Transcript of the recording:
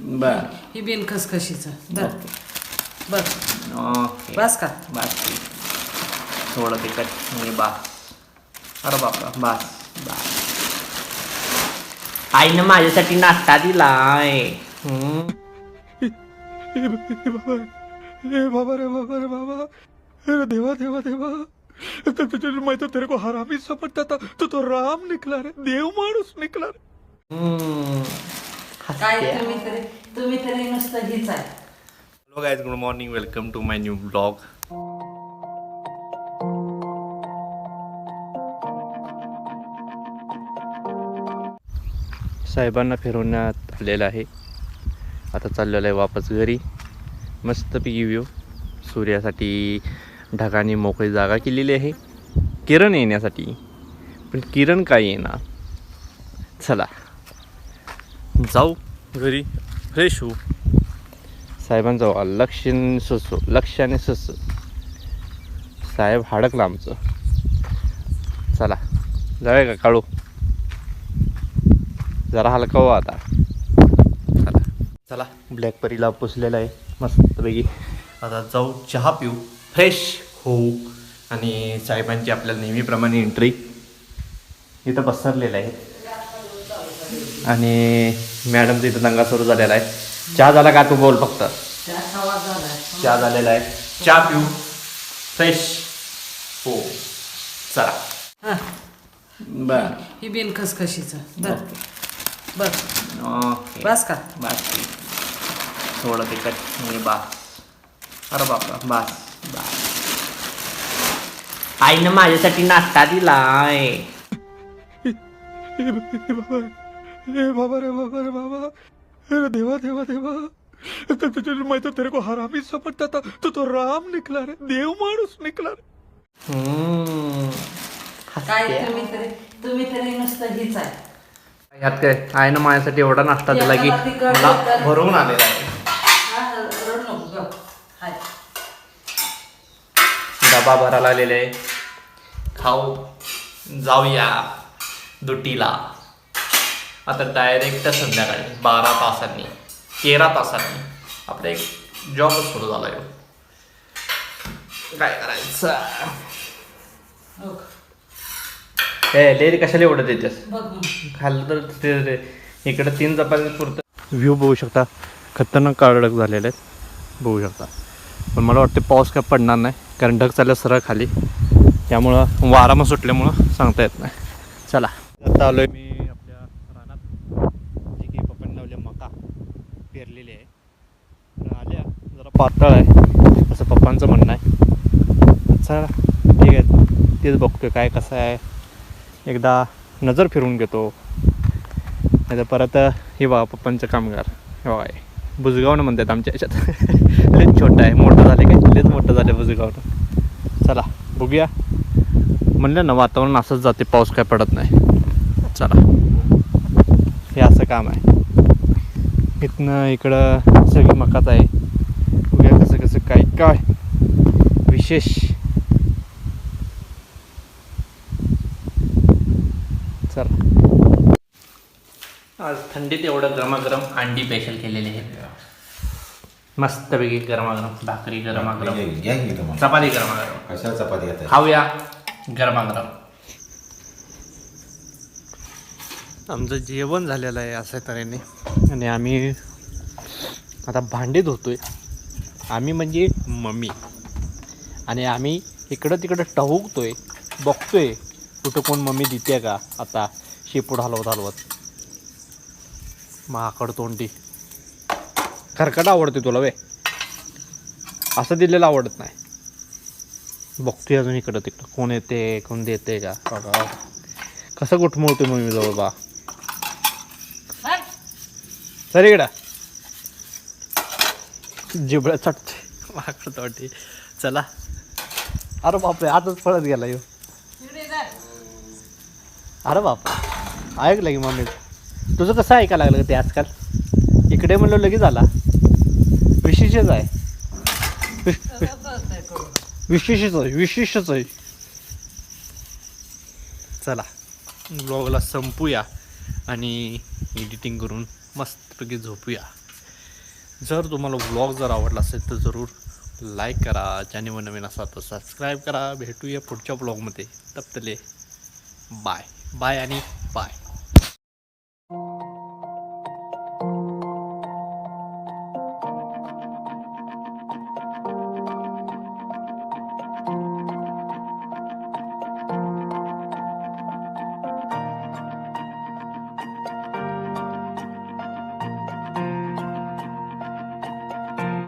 बर. ही बिन खसखशीचं. ओके. बस का? बस थोडं तिखट. आणि बास. अरे बापरा. बास. बास. आईनं माझ्यासाठी नाश्ता दिलाय. हम्म. हे बाबा. हे बाबा रे बाबा रे बाबा. अरे देवा देवा देवा. तो तुझे मैं तो तेरे को हरामी समझता था. तो तो राम निकला रे. देव माणूस निकला रे. हम्म. काय तुम्ही तरी तुम्ही तरी नुसतं हीच आहे. Hello guys good morning welcome to my new blog साहेबांना फिरवण्यात आलेलं आहे. आता चाललेलं आहे वापस घरी. मस्तपैकी व्ह्यू सूर्यासाठी ढगाने मोकळी जागा केलेली आहे. किरण येण्यासाठी. पण किरण काय येणार? चला. जाऊ. घरी. फ्रेश होऊ. साहेबांचा वा लक्ष सुसू लक्षाने सुसू साहेब हाडकलं आमचं. चला. जाऊया का? काळू जरा हलका हो आता. चला. चला. ब्लॅक परीला पुसलेला आहे. मस्तपैकी. आता जाऊ. चहा पिऊ. फ्रेश होऊ. आणि साहेबांची आपल्याला नेहमीप्रमाणे एंट्री इथं पसरलेलं आहे. आणि मॅडमचा इथं दंगा सुरू झालेला आहे चहा झाला का तू बोल फक्त चहा झालेला आहे चहा पिऊ फ्रेश हो चला हा बर ही बिन खसखशीचं बर बस का बास थोडं तिखट आणि बास अरे बापरा बास बास आईनं माझ्यासाठी नाश्ता दिलाय हे हे बाबा बाबा रे बाबा रे बाबा. अरे देवा देवा देवा. तो तुझे मैं तो तेरे को हरामी समझता था. तो तो राम निकला रे. देव माणूस निकला रे. हम्म. काय हसते. तुम्ही तरी तुम्ही तरी नुसतं हीच आहे. यात काय? आईनं माझ्यासाठी एवढा नाश्ता दिला की मला. भरवून आलेला आहे. हा रड नको ग हाय. डबा भरायला आलेले आहे. खाऊ. जाऊया. दुटीला. आता डायरेक्ट संध्याकाळी बारा तासांनी तेरा तासांनी आपला एक जॉबच सुरू झाला आहे. काय करायचं? हो. हे लेरी कशाला एवढं देतेस. खाल्लं तर ते इकडं तीन चपाती पुरतं. व्ह्यू बघू शकता. खतरनाक काळडक झालेले आहेत. बघू शकता. पण मला वाटते पाऊस काय पडणार नाही कारण ढग चालल्या सरळ खाली. त्यामुळं वारा मग सुटल्यामुळं सांगता येत नाही. चला. आता आलो आहे मी पातळ आहे. असं पप्पांचं म्हणणं आहे. चला ठीक आहे. तेच बघतोय काय कसं आहे. एकदा नजर फिरून घेतो. नाही तर परत हे बघा पप्पांचं कामगार. हे बघा आहे बुजगावनं म्हणतात आमच्या याच्यात. लेच छोटं आहे. मोठं झाले काय लेच मोठं झालं बुजगावनं चला बघूया. म्हणलं ना वातावरण असंच जाते पाऊस काय पडत नाही. चला. हे असं काम आहे. इथनं इकडं सगळी मकाच आहे. काय? विशेष. चला. आज थंडीत एवढं गरमागरम अंडी स्पेशल केलेले आहेत. मस्तपैकी गरमागरम भाकरी गरमागरम चपाती गरमागरम. चपाती खाऊया गरमागरम. आमचं जेवण झालेलं आहे अशा तऱ्हेने. आणि आम्ही आता भांडे धुतोय. आम्ही म्हणजे मम्मी. आणि आम्ही इकडं तिकडं टहुकतोय बघतोय कुठं कोण मम्मी देते का आता शेपूट हलवत हलवत. महाकड तोंडी. खरकट आवडते तुला वे असं दिलेलं आवडत नाही. बघतोय अजून इकडं तिकडं कोण येते कोण देते का. बघा कसं गुठमोळतोय मम्मी जवळ बा. सर इकडं. जिबळ्या चटते माकड तोटी चला. अरे बापरे आताच पळत गेला येऊ अरे बाप ऐकलं की मम्मी. तुझं कसं ऐकायला लागलं ते आजकाल? इकडे म्हणलं लगेच आला. विशेषच आहे. विशेषच आहे विशेषच आहे. चला. ब्लॉगला संपूया आणि एडिटिंग करून मस्तपैकी झोपूया. जर तुम्हाला व्लॉग जर आवडला असेल तर जरूर लाईक करा. ज्याने मग नवीन असा तर सबस्क्राईब करा. भेटूया पुढच्या ब्लॉगमध्ये तपतले बाय बाय आणि बाय